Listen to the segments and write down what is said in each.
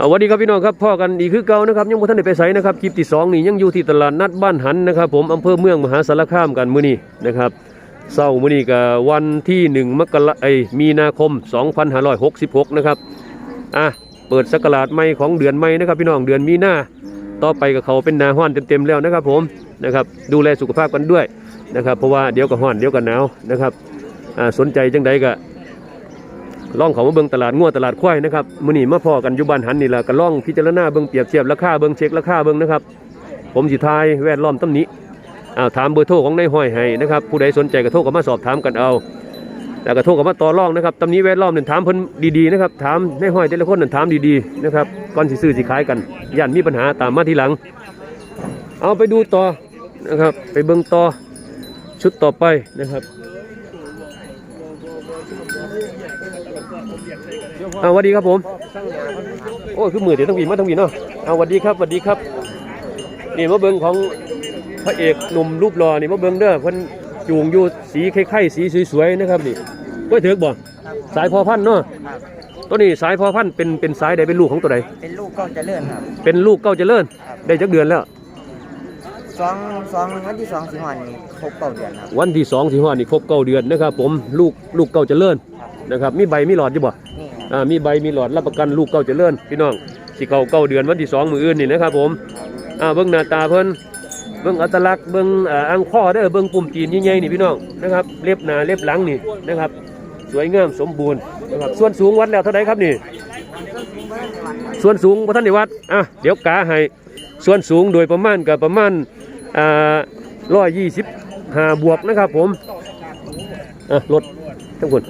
สวัสดีครับพี่น้องครับพ่อกันอีกคือเก่านะครับยังบ่ทันได้ไปไสนะครับคลิปที่สองนี่ยังอยู่ที่ตลาดนัดบ้านหันนะครับ ผมอำเภอเมืองมหาสารคามกันมื้อนี้นะครับเศร้ามื้อนี้ก็วันที่ 1 มกราไอมีนาคม 2566 นะครับอะเปิดสกราชใหม่ของเดือนใหม่นะครับ พี่น้องเดือนมีนาต่อไปกับเขาเป็นนาฮ้อนเต็มๆแล้วนะครับ ผมนะครับดูแลสุขภาพกันด้วยนะครับ เพราะว่าเดี๋ยวก็ฮ้อนเดี๋ยวก็หนาวนะครับอ่าสนใจจังใดก็ ล่องเขามาเบิ่งตลาดงัวตลาดควายนะครับมื้อนี้มาพอกันอยู่บ้านหันนี่ล่ะก็ล่องพิจารณาเบิ่งเปรียบเทียบราคาเบิ่งเช็คราคาเบิ่งนะครับ ผมสิทายแวดล้อมตำหนี้อ้าวถามเบอร์โทรของนายห้อยให้นะครับผู้ใดสนใจก็โทรเข้ามาสอบถามกันเอาแล้วก็โทรเข้ามาต่อรองนะครับตำหนี้แวดล้อมนี่ถามเพิ่นดีๆนะครับถามนายห้อยแต่ละคนนั่นถามดีๆนะครับก่อนสิซื้อสิขายกันย่านมีปัญหาตามมาทีหลัง เอาไปดูต่อนะครับไปเบิ่งต่อชุดต่อไปนะครับ อ่าสวัสดีครับผม โอ้ยคือมือเดี๋ยวต้องวีมาต้องวีเนาะเอาสวัสดีครับสวัสดีครับนี่มาเบิ้งของพระเอกหนุ่มรูปหล่อนี่มาเบิ้งเด้อเพิ่นจูงอยู่สีไข่ๆสีสวยๆนะครับนี่กล้วยเถือกบ่สายพอพันธุ์เนาะตัวนี้สายพอพันธุ์เป็นเป็นสายใดเป็นลูกของตัวใดเป็นลูกก็จะเลื่อนครับเป็นลูกเก้าเจริญได้จักเดือนแล้วสองสองวันที่สองสิงหาคมนี้ครบเก้าเดือนครับวันที่สองสิงหานี่ครบเก้าเดือนนะครับผมลูกลูกเก้าเจริญนะครับมีใบมีหลอดอยู่บ่นี่ครับ อ่ามีใบมีหลอดรับประกันลูกเก้าเจริญพี่น้องสิเขาเก้าเดือนวันที่สองมืออื่นนี่นะครับผมอ่าเบิ้งหน้าตาเพิ่นเบิ้งอัตลักษณ์เบิ้งอ่าอังข้อเด้อเบิ้งปุ่มตีนใหญ่ๆนี่พี่น้องนะครับเล็บหน้าเล็บหลังนี่นะครับ สวยงามสมบูรณ์นะครับส่วนสูงวัดแล้วเท่าไหร่ครับนี่ ส่วนสูงพระท่านในวัดอะเดี๋ยวกาให้ส่วนสูงโดยประมาณกับประมาณอ่าร้อยยี่สิบห้าบวกนะครับผมอะรถทั้งคน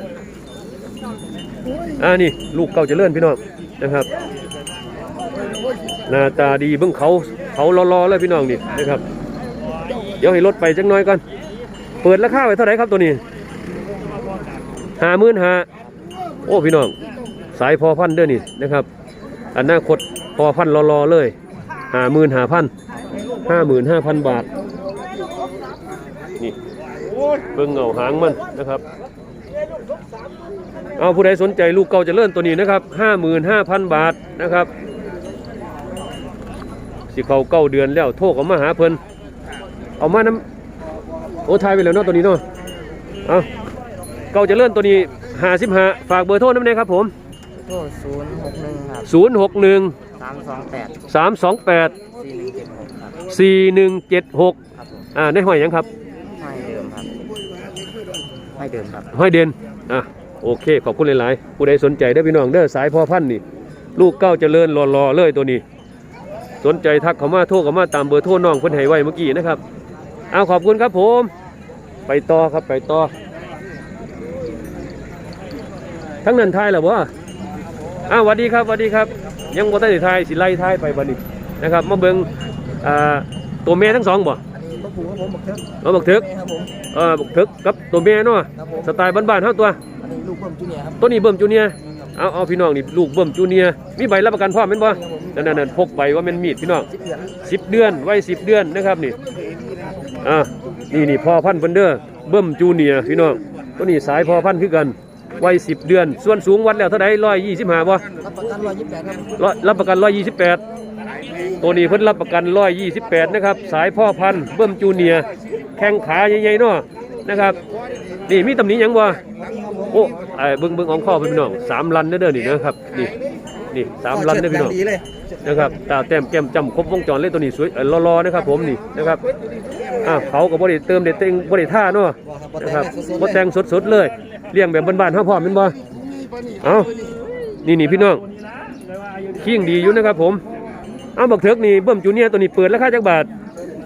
อ่านี่ลูกเก่าจะเลื่อนพี่น้องนะครับหน้าตาดีเบิ้งเขาเขารอๆเลยพี่น้องนี่นะครับ เดี๋ยวให้รถไปจักหน้อยก่อนเปิดราคาไว้เท่าไหร่ครับตัวนี้ห้าหมื่นห้าโอ้พี่น้อง สายพอพันเด้อนี่นะครับอันนาคตพอพันธุ์รอๆเลยห้าหมื่นห้าพันห้าหมื่นห้าพันบาทนี่เบิ้งเงาหางมันนะครับ เอาผู้ใดสนใจลูกเก่าเจะเลื่อนตัวนี้นะครับห้าหมื่นห้าพันบาทนะครับ สิเขาเก้าเดือนแล้วโทรเขามาหาเพิ่นเอามาน้ำโอ้ทายไปแล้วเนาะตัวนี้เนาะเอาเก่าเจะเลื่อนตัวนี้ห้าสิบห้าฝากเบอร์โทรน้ำเนยครับผมโทษศูนย์หกหนึ่งครับศูนย์หกหนึ่งสามสองแปดสามสองแปดสี่หนึ่งเจ็ดหกครับสี่หนึ่งเจ็ดหกครับผมอ่าในห้อยหยังครับไม่เดิมครับ ไม่เดิมครับห้อยเด่นอะโอเค ขอบคุณหลายๆ ผู้ใดสนใจได้พี่น้องเด้อสายพ่อพันธุ์นี่ ลูกเก้าเจริญรอๆเลยตัวนี้ สนใจทักเขามาโทรเขามาตามเบอร์โทรน้องเพิ่นให้ไว้เมื่อกี้นะครับ เอาขอบคุณครับผม ไปต่อครับไปต่อ ทั้งนั้นทายแล้วะอ้าวสวัสดีครับสวัสดีครับ ยังบ่ทันได้ทายสิไล่ทายไปบัดนี้นะครับ มาเบิ่งอ่าตัวแม่ทั้งสองบ่ ผูกครับผมบักเทิกเอาบักถึกครับผมเออบักถึกกับตัวแม่เนาะครับผมสไตล์บ้านๆเฮาตัวอันนี้ลูกเพิ่มจูเนียร์ครับตัวนี้เบิ่มจูเนียร์เอาเอาพี่น้องนี่ลูกเบิ่มจูเนียร์มีใบรับประกันพร้อมแม่นบ่นั่นนั่นๆๆพกใบว่าแม่นมีดพี่น้องสิบเดือน10เดือนไว้10เดือนนะครับนี่อ่านี่นี่พ่อพันธุ์เพิ่นเด้อเบิ่มจูเนียร์พี่น้องตัวนี้สายพ่อพันธุ์คือกันไว้10เดือน ส่วนสูงวัดแล้วเท่าใด125บ่รับประกันร้อยยี่สิบแปดครับร้อยรับประกัน128 ตัวนี้เพิ่นรับประกัน128นะครับสายพ่อพันธุ์เบิ่มจูเนียแข้งขาใหญ่ๆเนาะนะครับนี่มีตำหนิหยังบ่โอ้ไอ้เบิ่งเบิ่งของข้อเพิ่นพี่น้องสามลันเด้อเด้อนี่นะครับนี่นี่สามลันเด้อพี่น้องนะครับตาแต้มแก้มจำครบวงจรเลยตัวนี้สวยเออรอๆนะครับ ผมนี่นะครับอ่าเขาก็บ่ได้เติมได้เต็งบ่ได้ท่าเนาะนะครับบ่แตงสดๆเลยเลี้ยงแบบบ้านๆเฮาพร้อมแม่นบ่เอานี่นี่พี่น้องเคียงดีอยู่นะครับผม เอาบักเถิกนี่เบิ่มจูเนียร์ตัวนี้เปิดราคาจักบาท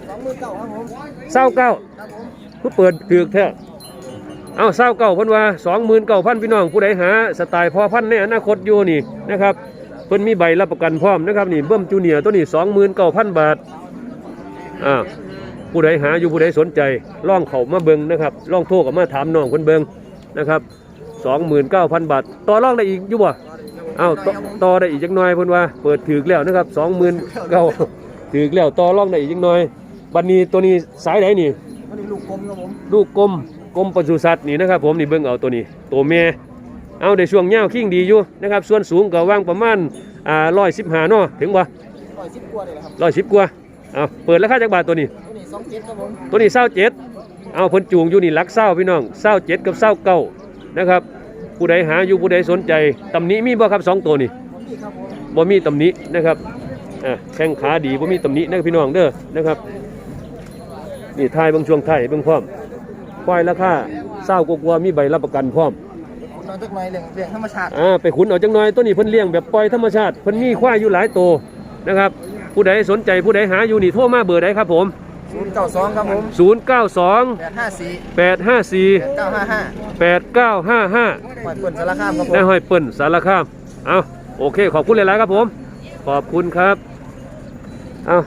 สองหมื่นเก้าครับผมเศร้าเก้าคือเปิดถือกแท้เอาเศร้าเก้าเพิ่นว่าสองหมื่นเก้าพันพี่น้องผู้ใดหาสไตล์พอพันในอนาคตอยู่นี่นะครับเพิ่นมีใบรับประกันพร้อมนะครับนี่เบิ่มจูเนียร์ตัวนี้สองหมื่นเก้าพันบาทอ่าผู้ใดหาอยู่ผู้ใดสนใจล่องเขามาเบิงนะครับล่องโทรกับมาถามน้องเพิ่นเบิงนะครับสองหมื่นเก้าพันบาทต่อรองได้อีกอยู่บ่เอาต่อต่อได้อีกจักหน่อยเพิ่นว่า เปิดถือกแล้วนะครับสองหมื่นเก้าถือกแล้วต่อรองได้อีกจักหน่อยบัดนี้ตัวนี้สายไหนนี่อันนี้ลูกกลมครับผมลูกกลมกลมปศุสัตว์นี่นะครับผมนี่เบิ่งเอาตัวนี้ตัวแม่เอาได้ช่วงยาวคิงดีอยู่นะครับส่วนสูงก็ว่างประมาณอ่าร้อยสิบห้าเนาะถึงบ่ร้อยสิบกว่าเลยครับร้อยสิบกว่าเอาเปิดราคาจากบาทตัวนี้ ตัวนี้สองเจ็ดครับผมตัวนี้เศร้าเจ็ดเอาเพิ่นจูงอยู่นี่หลักเศร้าพี่น้องเศร้าเจ็ดกับเศร้าเก้านะครับ ผู้ใดหาอยู่ผู้ใดสนใจตำหนิมีบ่ครับสองตัวนี่นี่ครับผมบ่มีตำหนินะครับอ่าแข้งขาดีบ่มีตำหนินะครับพี่น้องเด้อนะครับนี่ทายเบางช่วงไทายเบิ่งพร้อมควายราคาเศร้ากว่าๆมีใบรับประกันพร้อมคุณนอนจักหน่อยเลี้ยงเลี้ยงธรรมชาติอ่าไปขุนเอาจังน้อยตัวนี้เพิ่นเลี้ยงแบบปล่อยธรรมชาติเพิ่นมีควายอยู่หลายตัวนะครับ ผู้ใดสนใจผู้ใดหาอยู่นี่โทรมาเบอร์ใดครับผม ศูนย์เก้าสองครับผม092แปดห้าสี่854เก้าห้าห้า8955หอยเปิดสารคามครับผมนายห้อยเปิ้นสารคามเอาโอเค ขอบคุณหลายๆครับผม ขอบคุณครับเอา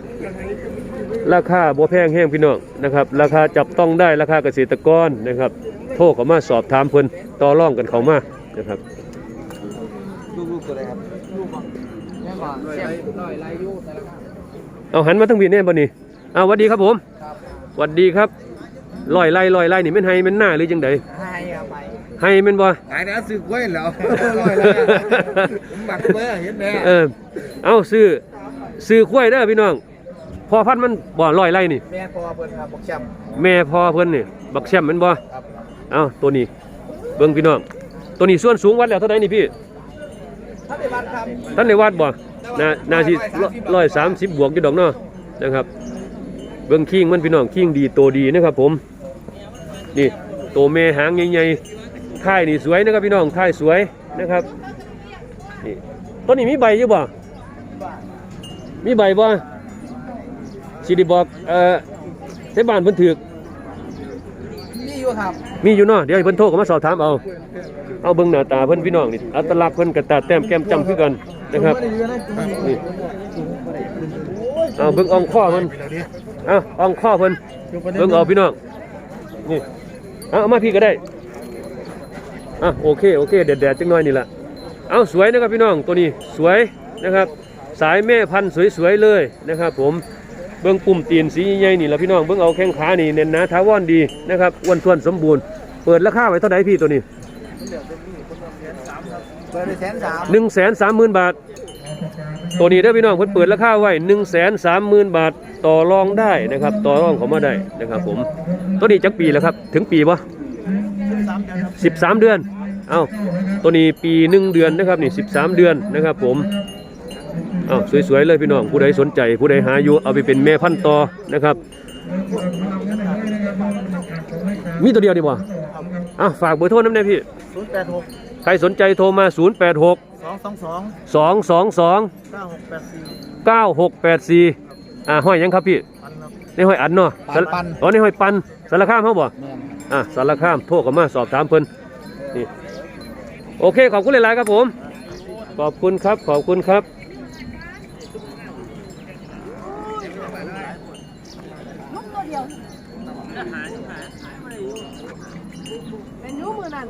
ราคาบัวแพงแห้งพี่น้องนะครับ ราคาจับต้องได้ราคาเกษตรกรนะครับ โทรเข้ามาสอบถามเพิ่นต่อรองกันเข้ามานะครับลูกๆตัวอะไรครับลูกบ่แม่บ่แซ่บน้อยลายยูสารคามเอาหันมาทั้งพี่แน่บ่นี่เอาหวัดดีครับผมครับหวัดดีครับลอยไล่ลอยไล่นี่แม่นไห้แม่นหน้าหรือจังไดให้ครับไปไห้แม่นบ่ขายนะซื้อกล้วยแล้วร้อยแล้วผมบักเบ้อเห็นแน่เออเอาซื้อซื้อข้วยเด้อพี่น้องพอพันธุ์มันบ่ลอยไล่นี่ แม่พอเปิดครับบอกแชมป์แม่พอเพิ่นนี่บักแชมป์แม่นบ่ครับเอาตัวนี้ เบิ่งพี่น้อง ตัวนี้ส่วนสูงวัดแล้วเท่าไหร่นี่พี่ถ้าเป็นวันครับท่านได้วัดบ่น่าน่าสิร้อยสามสิบบวกอยู่ดอกเนาะนะครับ เบิ่งคิงมันพี่น้องคิงดีโตดีนะครับผมนี่โตแม่หางใหญ่ๆท้ายนี่สวยนะครับพี่น้องท้ายสวยนะครับนี่ต้นนี้มีใบอยู่บ่มีใบบ่สิได้บอกเอ่อเทศบาลเพิ่นถือกนี่อยู่ครับมีอยู่เนาะเดี๋ยวให้เพิ่นโทรเข้ามาสอบถามเอาเอาเบิ่งหน้าตาเพิ่นพี่น้องนี่อัตลักษณ์เพิ่นกับตาแต้มแก้มจำคือกันนะครับนี่เอาเบิ่งอ่องข้อเพิ่น เอาอ่องข้อเพิ่นเบิ่งเอาพี่น้องนี่เอามาพี่ก็ได้อะโอเคโอเคแดดๆจังน้อยนี่ละเอาสวยนะครับพี่น้องตัวนี้สวยนะครับ สายแม่พันธุ์สวยๆเลยนะครับ ผมเบิ่งปุ่มตีนสีใหญ่นี่ละพี่น้องเบิ่งเอาแข้งขานี่เน้นนาทาวอนดีนะครับอ้วนท้วนสมบูรณ์เปิดราคาไว้เท่าไหร่พี่ตัวนี้เปิดไปแสนสามหนึ่งแสนสามหมื่นบาท ตัวนี้ได้อพี่น้องเพิ่นเปิดราคาไว้หนึ่งแสนสามหมื่นบาทต่อรองได้นะครับ ต่อรองเขามาได้นะครับ ผม ตัวนี้จักปีแล้วครับ ถึงปีปะสิบสามเดือน เอ้าตัวนี้ปีหนึ่งเดือนนะครับนี่สิบสามเดือนนะครับ ผมเอ้าสวยๆเลยพี่น้องผู้ใดสนใจ ผู้ใดหาอยู่เอาไปเป็นแม่พันธุ์ต่อนะครับ มีตัวเดียวดีกว่าอะฝากเบอร์โทรน้ำได้พี่ศูนย์แปดหกใครสนใจโทรมา 0 8 6สองสองสอง2 2 2เก้าหกแปดสี่9 6 8 4อ่าห้อยหยังครับพี่พันครับ ในห้อยอันเนาะปันปัน อ๋อในห้อยปันสารคามเขาบ่ แม่นอะสารคามโทรเข้ามาสอบถามเพิ่นนี่โอเค ขอบคุณหลาย ๆ ครับผม ขอบคุณครับ ขอบคุณครับ เป็นยูมือนั่น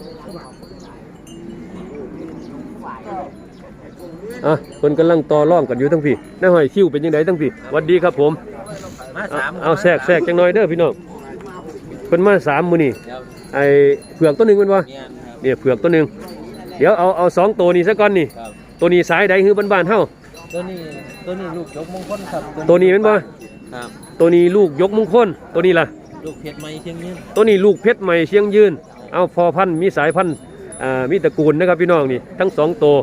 อะเพิ่นกำลังต่อร่องกันอยู่ทั้งพี่ในห้อยคิวเป็นยังไงทั้งพี่หวัดดีครับผมมาเอาสามเอาแทรกแทรกจังหน่อยเด้อพี่น้องเพิ่นมาสามมื้อนี่ไอเผือกตัวหนึงเป็นบ่เนี่ยครับเนี่ยเผือกตัวหนึ่งเดี๋ยวเอาเอาสองตัวนี้ซะก่อนนี่ ครับตัวนี้สายใดคือบ้านๆเฮาตัวนี้ตัวนี้ลูกยกมงคลครับตัวนี้เป็นบ่ครับ ตัวนี้ลูกยกมงคลตัวนี้ล่ะ ลูกเพชรไม้เชียงยืนตัวนี้ลูกเพชรใหม่เชียงยืน เอาพอพันธุ์มีสายพันธุ์อ่ามีตระกูลนะครับพี่น้องนี่ทั้งสองตัว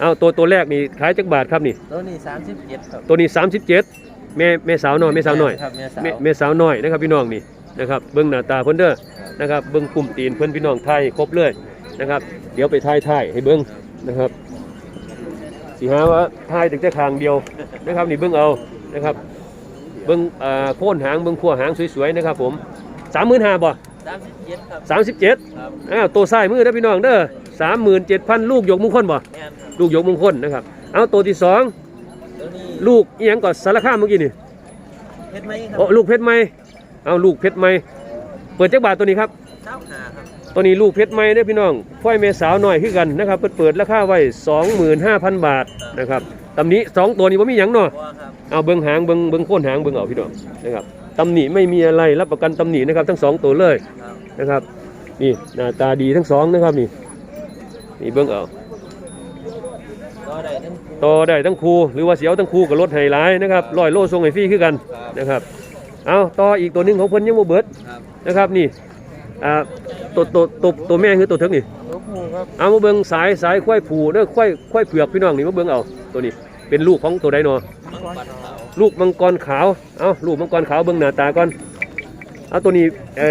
เอาตัวตัวแรกนี่ขายจักบาทครับนี่ตัวนี้สามสิบเจ็ดครับตัวนี้ 37แม่แม่สาวน้อยแม่สาวน้อยครับแม่สาวแม่แม่สาวน้อยนะครับพี่น้องนี่นะครับเบิ้งหน้าตาเพิ่นเด้อนะครับเบิ้งกลุ่มตีนเพิ่นพี่น้องไทยครบเลยนะครับ เดี๋ยวไปทายทายให้เบิ้งนะครับสิหาว่าทายถึงแต่คางเดียวนะครับนี่เบิ้งเอานะครับเบิ้งอ่าโค่นหางเบิ้งขั้วหางสวยๆนะครับผมสามหมื่นห้าบ่สามสิบเจ็ดครับสามสิบเจ็ดครับอ้าวตัวซ้ายมือเด้อพี่น้องเด้อสามหมื่นเจ็ดพันลูกยกมงคลบ่แม่นครับ ลูกยกมงคลนะครับ เอาตัวที่สองตัวนี้ลูกอีหยังก่อนสารคามเมื่อกี้นี่เพชรไม้ครับโอ้ลูกเพชรไหมเอาลูกเพชรไหมเปิดจักบาทตัวนี้ครับเท้าหาครับตัวนี้ลูกเพชรไหมเด้อพี่น้องฝ้ายเมสาวหน่อยคือกันนะครับ เปิดเปิดราคาไว้25,000 บาทนะครับตำหนี้สองตัวนี้บ่มีหยังเนาะ บัวครับเอาเบิ่งหางเบิ่งเบิ่งโค่นหางเบิ่งเอาพี่น้องนะครับตำหนิไม่มีอะไรรับประกันตำหนินะครับ ทั้งสองตัวเลยครับนะครับ นี่หน้าตาดีทั้งสองนะครับนี่นี่เบิ่งเอาก็ได้ทั้ง ต่อได้ทั้งคู่หรือว่าเสียวทั้งคู่กับรถไฮไลท์นะครับร้อยโลส่งให้ฟรีคือกันนะครับเอาต่ออีกตัวหนึงของเพิ่นยังบ่เบิดครับนะครับนี่อ่าตัวตัวตัวตัวแม่คือตัวเถิกนี่ลูกหมูครับเอามาเบิ่งสายสายควายผูเด้อควายควายเผือกพี่น้องนี่มาเบิ่งเอาตัวนี้เป็นลูกของตัวใดเนาะมังกรขาวลูกมังกรขาวเอาลูกมังกรขาวเบิ่งหน้าตาก่อนเอาตัวนี้ไอ้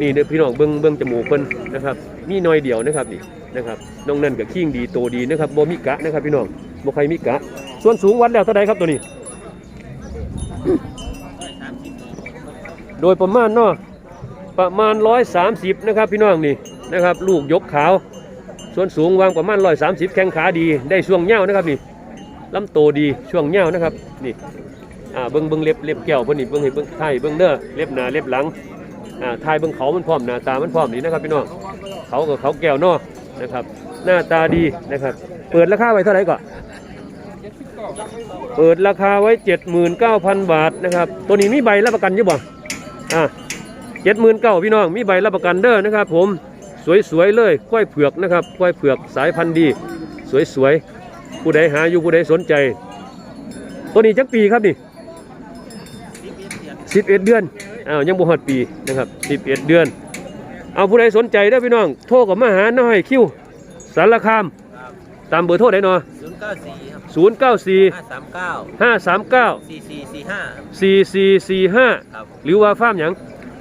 นี่เด้อพี่น้องเบิ่งเบิ่งจมูกเพิ่นนะครับมีหน้อยเดียวนะครับนี่ นะครับน้องนั่นก็ขิงดีโตดีนะครับบ่มีกะนะครับพี่น้องบ่ใครมีกะ ส่วนสูงวัดแล้วเท่าใดครับตัวนี้ โดยประมาณเนาะประมาณ130นะครับพี่น้องนี่นะครับ ลูกยกขาว ส่วนสูงวางประมาณ130แข้งขาดีได้ช่วงเง่านะครับนี่ลำโตดีช่วงเง่านะครับนี่อ่าเบิ้งเบิ้งเล็บเล็บแก้วเพิ่นนี่เบิ้งให้เบิ้งไทยเบิ้งเด้อเล็บหน้าเล็บหลังอ่าไทยเบิ้งเขามันพร้อมหน้าตามันพร้อมนี่นะครับพี่น้องเขากับเขาแก้วเนาะ นะครับ หน้าตาดีนะครับ เปิดราคาไว้เท่าไหร่ก่อนเปิดราคาไว้ 79,000 บาทนะครับ ตัวนี้มีใบรับประกันอยู่บ่อ่า79,000พี่น้องมีใบรับประกันเด้อนะครับ ผมสวยๆเลยกล้วยเผือกนะครับกล้วยเผือกสายพันธุ์ดี สวยๆผู้ใดหาอยู่ผู้ใดสนใจ ตัวนี้จักปีครับนี่11เอ็ดเดือนอ้าวยังบ่ฮอดปีนะครับ11เดือน เอาผู้ใดสนใจเด้อพี่น้อง โทรกับมาหาน้อยคิวสารคามตามเบอร์โทรได้เนาะศูนย์เก้าสี่ครับ094ห้าสามเก้า539สี่สี่สี่ห้า4445ครับหรือว่าฟาร์มหยัง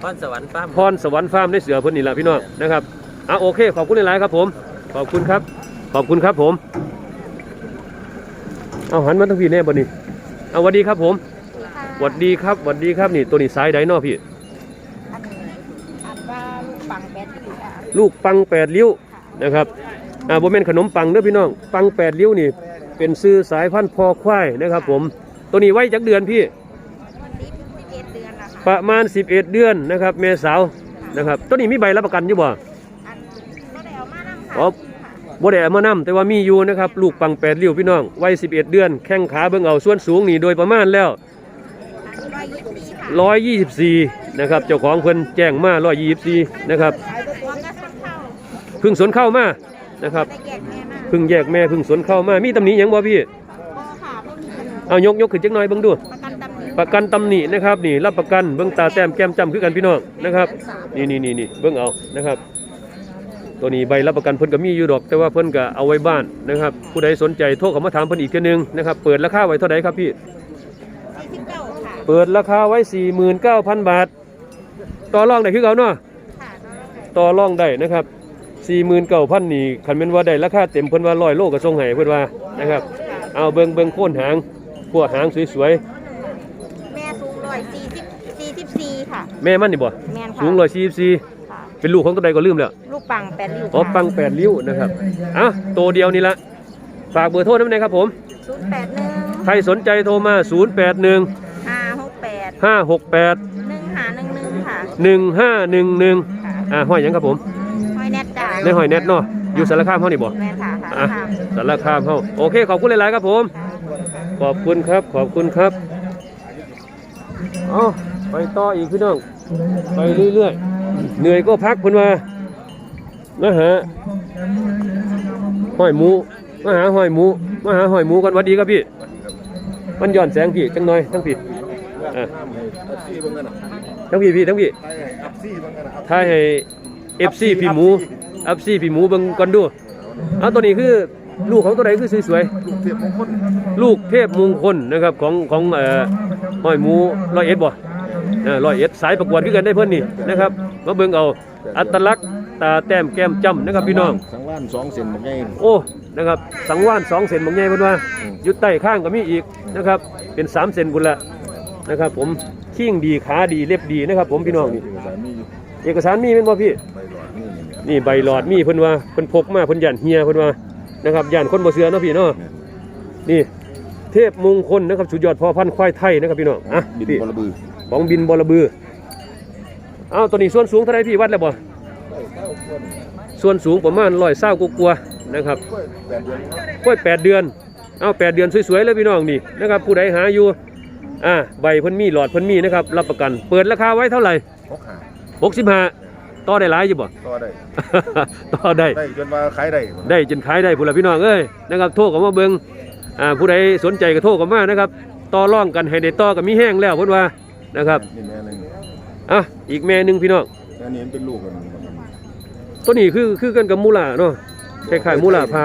พรสวรรค์ฟาร์มพรสวรรค์ฟาร์มในเสือเพิ่นนี่ล่ะพี่น้องนะครับอะโอเคขอบคุณหลายๆครับผม ขอบคุณครับ ขอบคุณครับผม เอาหันมาทางพี่แน่บ่นี่เอาสวัสดีครับผม สวัสดีครับสวัสดีครับนี่ตัวนี้สายไดเนาะพี่ ลูกปังแปดริ้วนะครับอ่าบ่แม่นขนมปังเด้อพี่น้อง ปังแปดริ้วนี่ เป็นซื้อสายพันธุ์พอควายนะครับผม ตัวนี้ไว้จักเดือนพี่ วันนี้สิบเอ็ดเดือนนะคะประมาณ 11 เดือนนะครับเมษาวนะครับ ตัวนี้มีใบรับประกันอยู่บ่ อันก็ได้เอามานั่งค่ะอ๋อบ่ได้เอามานำแต่ว่ามีอยู่นะครับลูกปังแปดริ้วพี่น้องวัย11 เดือน แข้งขาเบิ่งเอาส่วนสูงนี่โดยประมาณแล้วร้อยยี่สิบสี่ค่ะ124 นะครับเจ้าของเพิ่นแจ้งมา 124 นะครับ พึ่งสวนเข้ามานะครับได้แยกแม่มากเพึ่งแยกแม่เพึ่งสวนเข้ามา มีตำหนิหยังบ่พี่ พ่อค่ะพ่อมีขนมเอายกยกขึ้นจักหน่อยเบิ่งดู ประกันตำหนิประกันตำหนินะครับนี่รับประกันเบิ่งตาแต้มแก้มจำคือกันพี่น้องนะครับนี่นี่นี่นี่เบิ่งเอานะครับ ตัวนี้ใบรับประกันเพิ่นก็มีอยู่ดอก แต่ว่าเพิ่นก็เอาไว้บ้านนะครับ ผู้ใดสนใจโทรเข้ามาถามเพิ่นอีกเทีนึงนะครับเปิดราคาไว้เท่าไหร่ครับพี่สี่สิบเก้าค่ะเปิดราคาไว้ 49,000 บาท ต่อรองได้คือเขาเนาะค่ะน้องต่อรองได้นะครับ 49,000นี่คันแม่นว่าได้ราคาเต็มเพิ่นว่า100โลก็ส่งให้เพิ่นว่านะครับ เอาเบิ่งเบิ่งโคนหางพวกหางสวยแม่สูงร้อยสี่สิบสี่สิบสี่ค่ะ ๆ แม่มันนี่บ่แม่นค่ะ สูง144ค่ะ เป็นลูกของตัวใดก็ลืมแล้วลูกปังแปดริ้วอ๋อปังแปดริ้วนะครับอะตัวเดียวนี่ละฝากเบอร์โทรน้ำหนอยครับผม ศูนย์แปดหนึ่งใครสนใจโทรมา0 8 1ห้าหกแปด5 6 8 หนึ่งหาหนึ่งหนึ่งค่ะ1 5 1 1ค่ะอ่าห้อยหยังครับผม หอยแนทจ้าได้ห้อยแนทเนาะอยู่สารคามเฮานี่บ่แม่ค่ะค่ะอะค่ะสารคามเฮาโอเค ขอบคุณหลายๆครับผม ขอบคุณครับ ขอบคุณครับเอาไปต่ออีกพี่น้อง ไปเรื่อยๆ เหนื่อยก็พักเพิ่นว่ามาหาห้อยหมูมาหาห้อยหมูมาหาห้อยหมูกันหวัดดีครับพี่ มันย้อนแสงพี่จังหน่อยทั้งพี่อะอัพซี่เบิ่งกันนะทั้งพี่พี่ทั้งพี่ไปอัพซี่เบิ่งกันนะถ่ายให้เอฟซีพี่หมูเอฟซีพี่หมูเบิ่งก่อนดูเอาตัวนี้คือลูกของตัวไหนคือสวยลูกเทียบมงคลๆลูกเทพมงคลนะครับของของเอ่อห้อยหมูร้อยเอ็ดบ่เออร้อยเอ็ดสายประกวดคือกันได้เพิ่นนี่นะครับมาเบิ่งเอาอัตลักษณ์ตาแต้มแก้มจ้ำนะครับพี่น้อง สังว่านสองเซนมันไง โอ้ นะครับ สังว่านสองเซนบางใหญ่เพิ่นว่าอืม อยุดใต้ข้างก็มีอีกนะครับ เป็นสามเซนกุนละนะครับ ผมขิ้งดีขาดีเล็บดีนะครับ ผมพี่น้องนี่เอกสารมีอยู่เอกสารมีเป็นบ่พี่ใบหลอด นี่นี่นี่ใบหลอดมีเพิ่นว่าเพิ่นพกมาเพิ่นย่านเฮียเพิ่นว่านะครับย่านคนบ่เชื่อเนาะพี่เนาะนี่เทพมงคลนะครับสุดยอดพ่อพันธุ์ควายไทยนะครับพี่น้องอะบินพี่บอลบือของบินบอระบือเอ้าตัวนี้ส่วนสูงเท่าไหรพี่วัดแล้วบ่ส่วนสูงประมาณร้อยเศร้ากลัวาๆนะครับกล้วยแปดเดือนครับกล้วยแปดเดือนเอาแปดเดือนสวยๆเลยพี่น้องนี่นะครับผู้ใดหาอยู่อ่าใบเพิ่นมีหลอดเพิ่นมีนะครับรับประกัน เปิดราคาไว้เท่าไหร่หกหาหกสิบห้า ต่อได้หลายอยู่บ่ก็ได้ ต่อได้ ได้จนว่าขายได้ได้จนขายได้พุ่นละพี่น้องเอ้ยนะครับโทรเข้ามาเบิ่งอ่าผู้ใดสนใจก็โทรเข้ามานะครับต่อรองกันให้ได้ต่อก็มีแห้งแล้วเพิ่นว่านะครับนี่แม่นึงอะอีกแม่หนึงพี่น้องอันนี้มันเป็นลูกกันตัวนี้คือคือกันกับมูลาเนาะคล้ายๆมูลาพา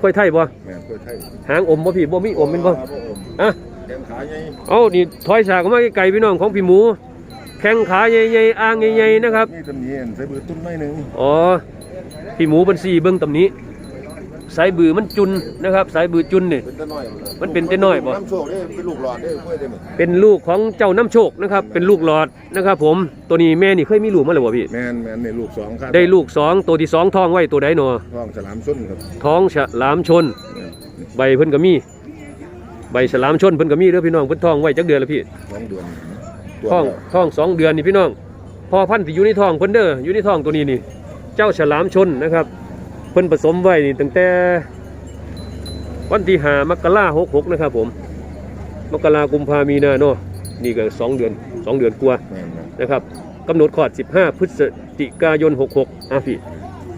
ค่อยไทยบ่แม่นเพื่อไทยหางอมบ่พี่บ่มีอมเป็นบ่อะแกงขาใหญ่เอานี่ถอยฉากออกมาไกลๆพี่น้องของพี่หมู แข้งขาใหญ่ๆอ่างใหญ่ๆนะครับนี่ตำหนิใส่เบือตุ้นไม่หนึ่งอ๋อพี่หมูบันซีเบิ่งตำนี้สายบือมันจุนนะครับ สายบือจุนนี่ เป็นตะน้อยมันเป็นแต่น้อยบ่ น้ำโชคได้เป็นลูกหลอดได้ค่อยได้หมดเป็นลูกของเจ้าน้ำโชคนะครับ เป็นลูกหลอดนะครับ ผมตัวนี้แม่นี่เคยมีลูกมาแล้วบ่พี่ แม่นแม่นในลูกสองครับได้ลูกสองตัวที่สองท้องไว้ตัวใดหนอท้องฉลามส้นครับท้องฉลามชน ใบเพิ่นก็มี ใบฉลามชนเพิ่นก็มีเด้อพี่น้องเพิ่นท้องไว้จักเดือนแล้วพี่สองเดือน ท้องท้องสองเดือนนี่พี่น้องพอพันธุ์ที่อยู่ในท้องเพิ่นเด้ออยู่ในท้องตัวนี้นี่เจ้าฉลามชนนะครับ เพิ่นผสมไว้นี่ตั้งแต่ วันที่ห้ามกราหกหกนะครับผม มกรากุมภามีนาเนาะนี่ก็สองเดือนสองเดือนกว่าแม่นครับนะครับกำหนดคลอด 15 พฤศจิกายน 66อะพี่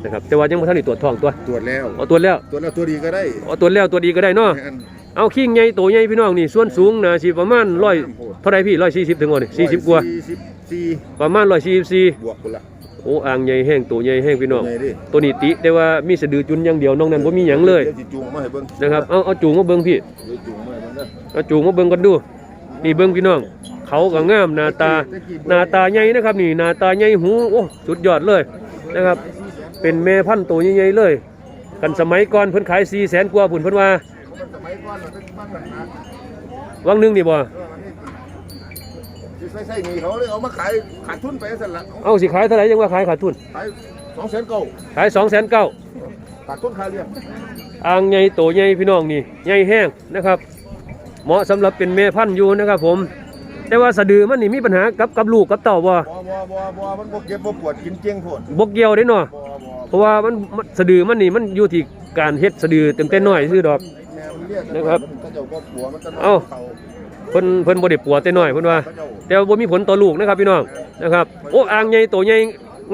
นะครับแต่ว่ายังไม่ทันได้ตรวจท้องตัวตรวจแล้วเอาตรวจแล้วตรวจแล้วตัวดีก็ได้เอาตรวจแล้วตัวดีก็ได้เนาะแม่น เอาขิงใหญ่โตใหญ่พี่น้องนี่ส่วนสูงนะสิประมาณร้อยเท่าไรพี่ร้อยสี่สิบถึงก่อนสี่สิบกว่าสี่สิบสี่ประมาณร้อยสี่สิบสี่บวกคนละโอ้อ่างใหญ่แห้งโตใหญ่แห้งพี่น้องไงดิตัวนี้ติแต่ว่ามีสะดือจุนอย่างเดียวน้องนั้นบ่มีหยังเลยดี๋วสิจูงมาให้เบิ่งนะครับเอาเอาจูงมาเบิ่งพี่เดี๋ยวจูงมาให้เบิ่งเด้อเอาจูงมาเบิ่งกันดูนี่เบิ่งพี่น้องเขาก็งามหน้าตาหน้าตาใหญ่นะครับ นี่หน้าตาใหญ่หูโอ้สุดยอดเลยนะครับ เป็นแม่พันธุ์ตัวใหญ่ๆเลย กันสมัยก่อนเพิ่นขาย4 0 0 0 0 0กว่าพุ่นเพิ่นว่า สมัยก่อนมันเป็นบ้านหลังนะวังหนึงนี่บ่เออมันนี่สิใส่ใส่หนี่เขาเลยเอามาขายขาดทุนไปสั่นละเอาสิขายเท่าไหร่ยังว่าขายขาดทุน ขายสองแสนเก้าขาย2 9 0 0 0ขาดทุนค่าเลี้ยงอ่างใหญ่โตใหญ่พี่น้องนี่ใหญ่แห้งนะครับ เหมาะสำหรับเป็นแม่พันธุ์อยู่นะครับผม แต่ว่าสะดือมันนี่มีปัญหากับกับลูกกับเต่าบ่บ่บ่บ่บ่มันบ่เก็บบ่ปวดกินเจียงโพดบกเกี่ยวได้เนาะบ่บ่เพราะว่ามันมันสะดือมันนี่มันอยู่ที่การเฮ็ดสะดือเต็มแต่น้อยซื่อดอกแม่มั นเรียกนะครับมันก็เจ้าบ่ปัวมันก็นนเอ้าเขาเพิ่นเพิ่นบ่ได้ปัวแต่น้อยเพิ่นว่าเขาเจ้าแต่ว่าบ่มีผลต่อลูกนะครับพี่น้องนะครับโอ้อ่างใหญ่โตใหญ่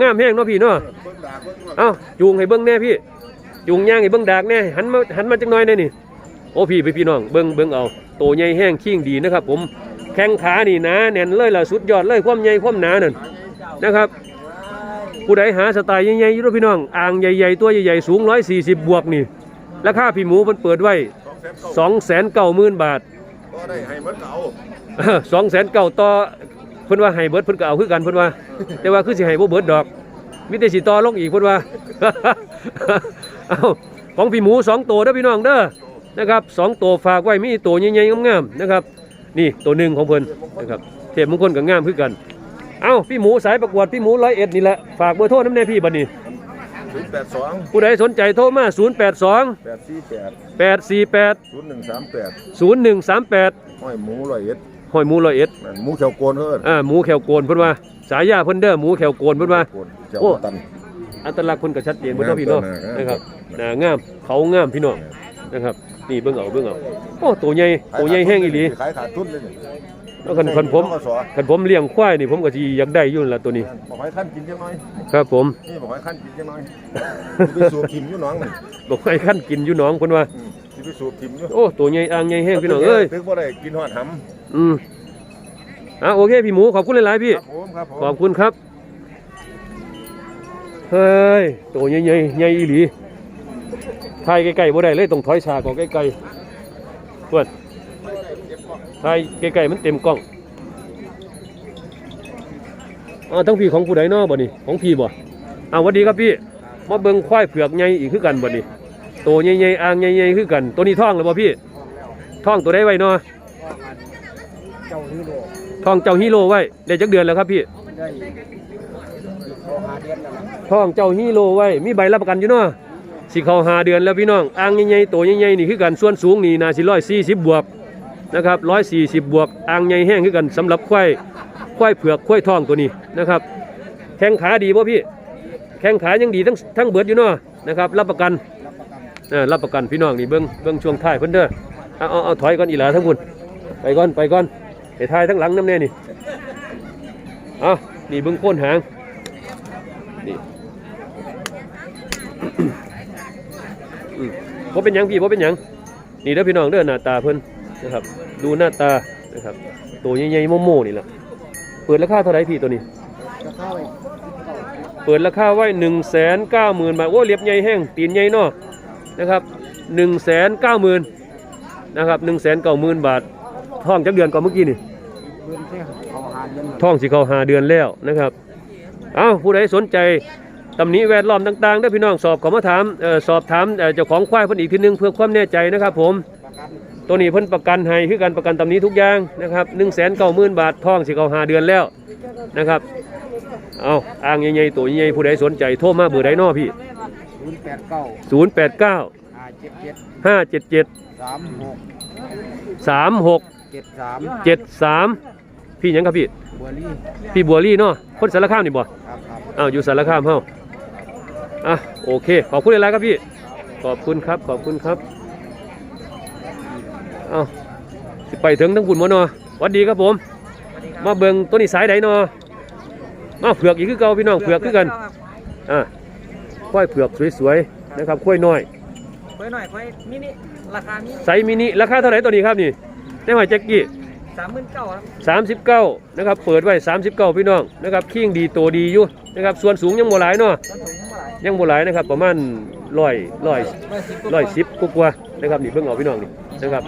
งามแห้งเนาะพี่เนาะเบิ่งดากเบิ่งว่าเอ้าจูงให้เบิ่งแน่พี่จูงย่างให้เบิ่งดากแน่หันมาหันมาจักหน่อยแน่นี่โอ้พี่พี่พี่น้องเบิ่งเบิ่งเอาโตใหญ่แห้งขิงดีนะครับ ผมแข้งขานี่หนาแน่นเลยล่ะสุดยอดเลยความใหญ่ความหนานั่นนะครับผู้ใดหาสไตล์ใหญ่ๆอยู่เนาะพี่น้องอ่างใหญ่ๆตัวใหญ่ๆสูง140บวกนี่ ราคาพี่หมูมันเปิดไว้สองแสนเก้า290,000บาทก็ได้ให้มันเก่าสองแสนเก่าต่อเพิ่นว่าให้เบิดเพิ่นก็เอาคือกันเพิ่นว่า แต่ว่าคือสิให้บ่เบิดดอกมีแต่สิต่อลงอีกเพิ่นว่าเอาของพี่หมูสองตัวเด้อพี่น้องเด้อนะครับสองตัวฝากไว้มีตัวใหญ่ๆงามๆนะครับ นี่ตัวหนึ่งของเพิ่นนะครับเทพมงคลก็งามคือกัน เอ้าพี่หมูสายประกวดพี่หมูร้อยเอ็ดนี่แหละฝากเบอร์โทรน้ำแน่พี่บัดนี้ ศูนย์แปดสองผู้ใดสนใจโทรมา 0 8 2 แปดสี่แปด8 4 8 ศูนย์หนึ่งสามแปด0 1 3 8ห้อยหมูร้อยเอ็ดหอยหมูร้อยเอ็ดนั่นหมูเขียวโกนเพิ่นอ่าหมูแขวโกนเพิ่นว่าสายยาเพิ่นเด้อหมูแขวโกนเพิ่นว่า โกนเจ้าโอ้ ตัน อัตลักษณ์เพิ่นก็ชัดเจนเบิ่งเนาะพี่เนาะงามนะครับหน้างามเขางามพี่น้องนะครับนี่เบิ่งเอาเบิ่งเอาโอ้ตัวใหญ่ตัวใหญ่แห้งอีหลีขายขาดทุนเลยนี่ แล้วคันคันผมก็สอคันผมเลี้ยงควายนี่ผมก็สิอยากได้อยู่นั่นล่ะตัวนี้ บอกให้ขั้นกินจังน้อยครับผมนี่บอกให้ขั้นกินจังน้อยสิไปสูบทิมอยู่หน้องนี่บอกให้ขั้นกินอยู่หนองเพิ่นว่า อืมสิไปสูบทิมอยู่โอ้ตัวใหญ่อ่างใหญ่แห้งพี่น้องเอ้ยถึงบ่ได้กินฮอดหอืมอะโอเคพี่หมูขอบคุณหลายๆำพี่ ครับผมครับผมขอบคุณครับ เฮ้ย ตัวใหญ่ใหญ่ใหญ่อีหลีถ่ายใกล้ๆบ่ได้เลยต้องถอยฉากออกใกล้ๆเพื่อน ถ่ายใกล้ๆมันเต็มกล้องอ๋อทั้งพี่ของผู้ใดนาะบ่นี่ของพี่บ่อ้าวสวัสดีครับพี่มาเบิ่งควายเผือกใหญ่อีกคือกันบ่นี่ตัวใหญ่ๆอ่างใหญ่ๆคือกัน ตัวนี้ท้องแล้วบ่พี่ท้องตัวใดไว้นาะเจ้าฮีโร่ท้องเจ้าฮีโร่ไว้ได้จักเดือนแล้วครับพี่ท้องเจ้าฮีโร่ไว้ มีใบรับประกันอยู่เนาะสิเขาหาเดือนแล้วพี่น้องอ่างใหญ่ๆตัวใหญ่ๆนี่คือกันส่วนสูงนี่นาสิร้อยสี่สิบบวก นะครับร้อยสี่สิบบวกอ่างใหญ่แห้งขึ้นกันสำหรับควายควายเผือกควายทองตัวนี้นะครับ แข้งขาดีป่ะพี่ แข้งขายังดีทั้งทั้งเบิดอยู่เนาะนะครับ รับประกันรับประกันพี่น้องนี่เบิ้งเบิ้งช่วงท้ายเพิ่นเด้อเอาเอาเอาถอยก่อนอีหลาทั้งคุณไปก่อนไปก่อนไปท้ายทั้งหลังน้ำแน่นี่เอานี่เบิ้งโค่นหางนี่ผมเป็นยังพี่ผมเป็นยังนี่เด้อพี่น้องเด้อหน้าตาเพิ่น นะครับ ดูหน้าตานะครับ ตัวใหญ่ๆโม่ๆนี่แหละเปิดราคาเท่าไหร่พี่ตัวนี้จะเข้าไปเปิดราคาไว้1 9 0 0 0 0บาทโอ้เรียบใหญ่แห้งตีนใหญ่เนาะนะครับ1 9 0 0 0 0นเก้าหมื่นนะครับ1 9 0 0 0 0บาทท้องจักเดือนก่อนเมื่อกี้นี่เงินที่เขาหาเงินท้องสิเขาหาเดือนแล้วนะครับเอ้าผู้ใดสนใจตำหนิแวดล้อมต่างๆเด้พี่น้องสอบขอมาถามออสอบถามเอ่จ้าของควายเพิ่นอีกทีนึงเพื่อความแน่ใจนะครับผม ตัวนี้เพิ่นประกันให้คือการประกันตำหนิทุกอย่างนะครับ1 9 0 0 0 0บาทท้องสิเข้าหาเดือนแล้วนะครับเอาอ่างใหญ่ๆตัวใหญ่ๆผู้ใดสนใจโทรมาเบอร์ใดน้อพี่ศูนย์แปดเก้า089ห้าเจ็ดเจ็ด577สามหก36เจ็ดสาม73พี่หยังครับพี่บัวลี่พี่บัวลี่เนาะคนสารคามนี่บ่ครับครับอ้าวอยู่สารคามเฮาอะโอเค ขอบคุณหลายๆครับพี่ ขอบคุณครับ ขอบคุณครับ เอ้าสิไปถึงทั้งบุญบ่เนาะหวัดดีครับผม มาเบิ่งตัวนี้สายใดเนาะมาเผือกอีกคือเก่าพี่น้องเผือกคือกันอะควายเผือกสวยๆนะครับควายน้อยค่อยหน่อยค่อยมินิราคามินิไซส์มินิราคาเท่าไหร่ตัวนี้ครับนี่ได้หอยแจ็คกี้สามหมื่นเก้าครับสามสิบเก้านะครับเปิดไว้สามสิบเก้าพี่น้องนะครับคิงดีโตดีอยู่นะครับส่วนสูงยังบ่หลายเนาะต้นถุงเท่าไหร่ยังบ่หลายนะครับประมาณร้อยร้อยร้อยสิบร้อยสิบกว่าๆนะครับนี่เบิ่งเอาพี่น้องนี่ นะครับ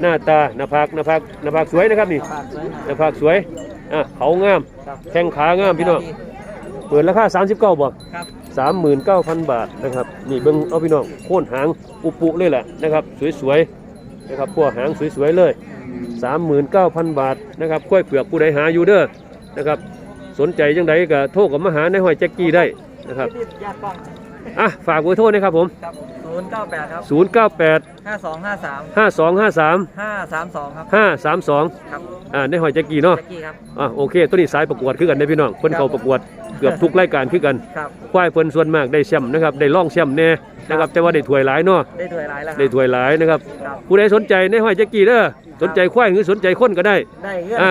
หน้าตาหน้าผากหน้าผากหน้าผากสวยนะครับนี่หน้าผากสวยอะเขางามแข้งขางามพี่น้องเปิดราคา39บาทสามหมื่นเก้าพันบาทนะครับนี่เบิ้งเอาพี่น้องโค่นหางอุปุเลยแหละนะครับ สวยๆนะครับพวกหางสวยๆเลยสามหมื่นเก้าพันบาทนะครับกล้วยเผือกผู้ใดหาอยู่เด้อนะครับสนใจยังไงก็โทรกับมหาในห้อยแจ็กกี้ได้นะครับอะฝากเบอโทรนะครับผม098ครับ098 ห้าสองห้าสามห้าสองห้าสามห้าสามสองครับห้าสามสองครับอ่าในหอยจ็กกี้เนาะจ็กกี้ครับอ่าโอเคตัวนี้สายประกวดคือกันได้พี่น้องเพิ่นเขาประกวดเกือบทุกรายการคือกันครับควายเพิ่นส่วนมากได้แชมป์นะครับได้ล่องแชมป์แน่นะครับแต่ว่าได้ถ้วยหลายเนาะได้ถ้วยหลายแล้วได้ถ้วยหลายนะครับผู้ใดสนใจในหอยจ็กกี้เด้อสนใจควายหรือสนใจคนก็ได้ได้อ่า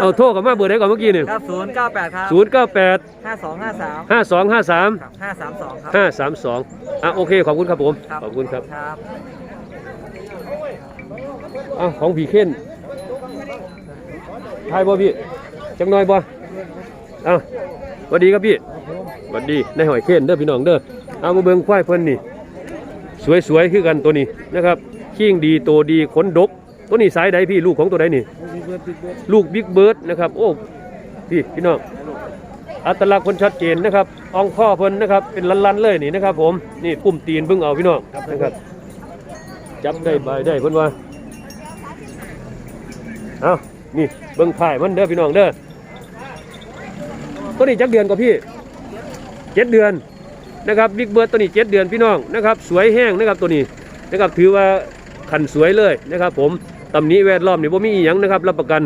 เอาโทรกับมาเบอร์ไหนก่อนเมื่อกี้เนี่ยครับศูนย์เก้าแปดครับศูนย์เก้าแปดห้าสองห้าสามห้าสองห้าสามห้าสามสองครับห้าสามสองอะโอเคขอบคุณครับผมขอบคุณครับครับอะของผีเข้นทายบ่พี่จังน้อยบ่อะสวัสดีครับพี่สวัสดีในหอยเข้นเด้อพี่น้องเด้อเอามาเบิ่งควายเพิ่นนี่ สวยๆคือกันตัวนี้นะครับขี้งดีโตดีขนดก ตัวนี้สายใดพี่ลูกของตัวใดนี่ ลูกบิ๊กเบิร์ดนะครับ โอ้พี่พี่น้อง อัตลักษณ์คนชัดเจนนะครับอองข้อเพิ่นนะครับ เป็นลันๆเลยนี่นะครับ ผมนี่ปุ่มตีนเบิ่งเอาพี่น้องนะครับ จับได้ใบได้เพิ่นว่าเอานี่เบิ่งถ่ายมันเด้อพี่น้องเด้อตัวนี้จักเดือนกว่าพี่เจ็ดเดือนนะครับบิ๊กเบิร์ดตัวนี้เจ็ดเดือนพี่น้องนะครับ สวยแห้งนะครับตัวนี้นะครับถือว่าขันสวยเลยนะครับ ผมตำหนิแวดล้อมนี่บ่มีอีหยังนะครับรับประกัน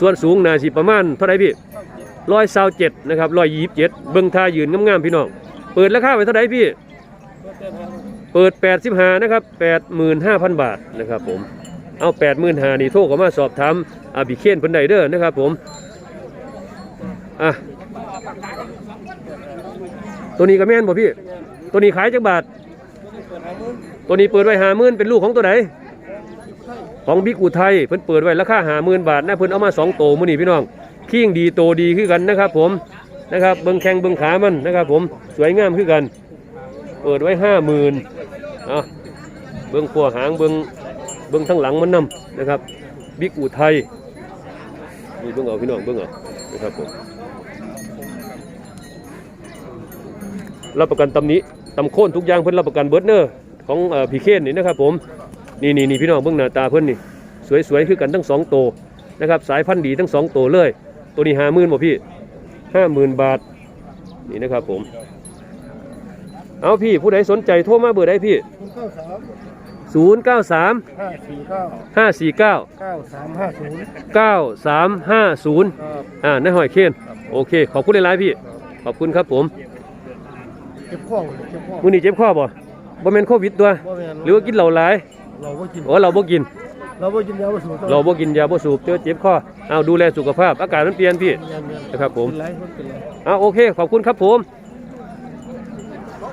ส่วนสูงน่าสิประมาณเท่าไหร่พี่ ร้อยเสาเจ็ดนะครับร้อยยี่สิบเจ็ดเบิ้งท่ายืนงามๆพี่น้อง เปิดราคาไว้เท่าไหร่พี่ เปิดแปดสิบห้านะครับแปดหมื่นห้าพันบาทนะครับผม เอาแปดหมื่นห้านี่โทรเข้ามาสอบถามอาบิเคนเพิ่นใดเด้อนะครับผม อะ ตัวนี้ก็แม่นบ่พี่ ตัวนี้ขายจักบาท ตัวนี้เปิดไว้ห้าหมื่นเป็นลูกของตัวไหนของบิ๊กอุทัยเพิ่นเปิดไว้ราคาหาหมื่นบาทนะเพิ่นเอามาสองโตมื้อนี้พี่น้อง ขี้งดีโตดีคือกันนะครับ ผมนะครับเบิ่งแข้งเบิ่งขามันนะครับ ผมสวยงามคือกัน เปิดไว้ห้าหมื่นอะเบิ่งขัวหางเบิ่งเบิ่งทั้งหลังมันนํนะครับบิ๊กอุทัยนี่เบิ่งเอาพี่น้องเบิ่งเอานะครับผมรับประกันตำนี้ตำโค่นทุกอย่างเพิ่นรับประกันเบิร์ดเนอร์ของพีเคนนี่นะครับ ผมนี่นี่นี่พี่น้องเบื้องหน้าตาเพิ่นนี่สวยๆคือกันทั้งสองโตนะครับสายพันธุ์ดีทั้งสองโตเลย ตัวนี้ห้าหมื่นบ่พี่ห้าหมื่นบาท นี่นะครับผม เอาพี่ผู้ใดสนใจโทรมาเบอร์ใดพี่ศูนย์เก้าสาม0 9 3ห้าสี่เก้า5 4 9เก้าสามห้าศูนย์9 3 5 0ครับอ่าในหอยเคนโอเค ขอบคุณหลายๆพี่ ขอบคุณครับผมเก็บข้องเก็บข้องมื้อนี้เจ็บคอบ่บ่แม่นโควิดตัว บ่แม่นหรือว่ากินเหล้าหลายเราบ่กิน โอ้เราบ่กิน เราบ่กินยาบ่สูบเราบ่กินยาบ่สูบเจอเจ็บคอเอาดูแลสุขภาพ อากาศมันเปลี่ยนพี่นะครับผมเป็นไรเป็นไรเอาโอเคขอบคุณครับผม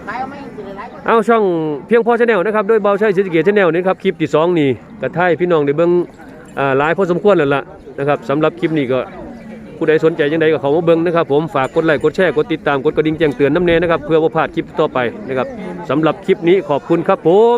ขายเอาไม่กินหลายคนเอาช่องเพียงพอชาแนลนะครับโดยเบาใช้สิทธิเกียรติชาแนลนี่ครับคลิปที่สองนี่กระท่ายพี่น้องได้เบิ่งอ่าหลายพอสมควรแล้วล่ะนะครับสำหรับคลิปนี้ก็ผู้ใดสนใจยังไงก็เข้ามาเบิ่งนะครับผมฝากกดไลค์กดแชร์กดติดตามกดกระดิ่งแจ้งเตือนน้ำแน่นะครับเพื่อว่าพลาดคลิปต่อไปนะครับสำหรับคลิปนี้ขอบคุณครับผม